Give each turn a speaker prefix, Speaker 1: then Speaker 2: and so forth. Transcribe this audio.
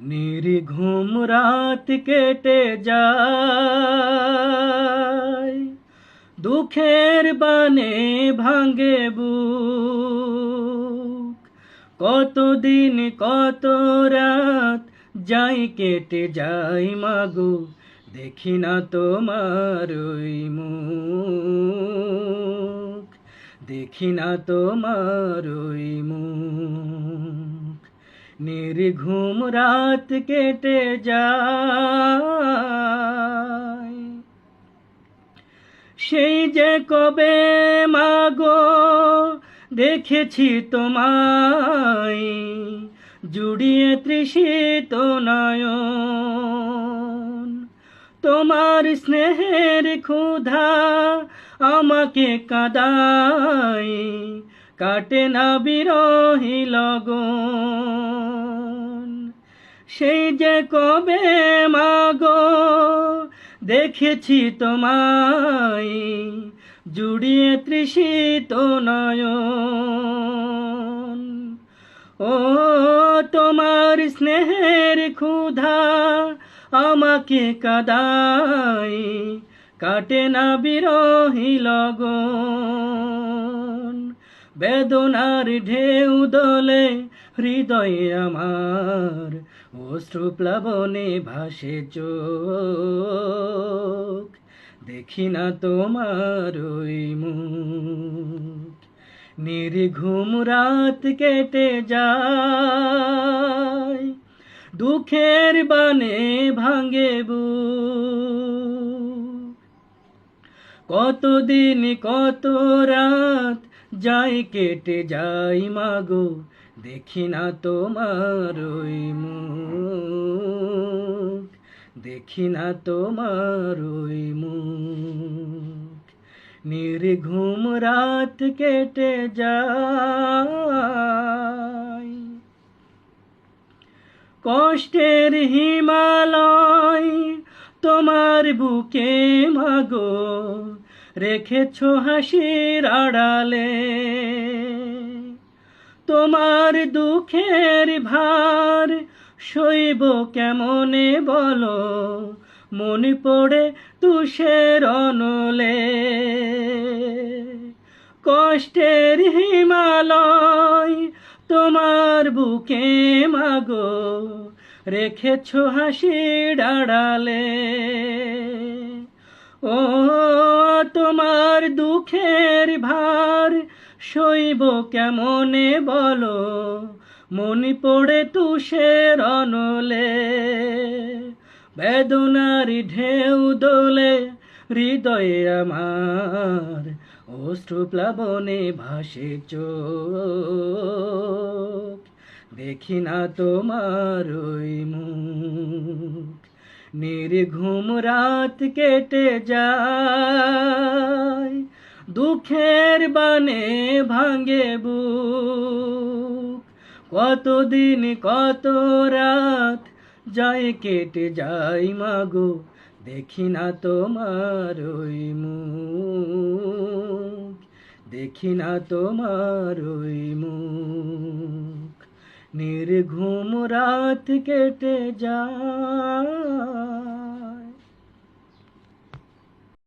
Speaker 1: নির্ঘুম রাত কেটে যায়, দুঃখের বানে ভাঙে বুক। কতদিন, কত রাত যাই কেটে যাই মাগো, দেখি না তোমার মুখ। দেখি না তোমার মুখ। নির্ঘুম রাত কেটে যায়। সেই যে কবে মাগো দেখেছি তোমায়, জুড়িয়ে তৃষিত নয়ন। তোমার স্নেহের ক্ষুধা আমাকে কাদাই কাটে না বিরহি লগন। সেই যে কবে মাগো, দেখেছি তোমায়, জুড়িয়ে তৃষিত নয়ন। ও তোমার স্নেহের ক্ষুধা আমাকে কাদাই কাটে না বিরহি লগন। বেদনার ঢেউ দলে, হৃদয়ে আমার অশ্রু প্লাবনে ভাসে চোখ। দেখি না তোমার ওই মুখ। নির্ঘুম রাত কেটে যায়, দুঃখের বানে ভাঙে বুক। কতদিন, কত রাত যাই কেটে যাই মাগো। দেখি না তোমার ওই মুখ। দেখি না তোমার ওই মুখ। নির্ঘুম রাত কেটে যায়। কষ্টের হিমালয় তোমার বুকে মাগো। রেখেছ হাসির আড়ালে। তোমার দুঃখের ভার সইব কেমনে বলো? মনে পড়ে তুষের অনলে। কষ্টের হিমালয় তোমার বুকে মাগো। রেখেছ হাসি ডাড়ালে ও তোমার দুঃখের ভার সইব কেমনে বলো? মনি পড়ে তুষের অনলে, বেদনার ঢেউ দোলে, হৃদয়ে আমার অশ্রু প্লাবনে ভাসে চোখ। দেখি না তোমার ওই মুখ। নির্ঘুম রাত কেটে যায় দুঃখের বানে ভাঙে বুক কতদিন কত রাত যায় কেটে যাই মাগো দেখি না তোমার ওই মুখ দেখি না তোমার ওই মুখ নির্ঘুম রাত কেটে যায়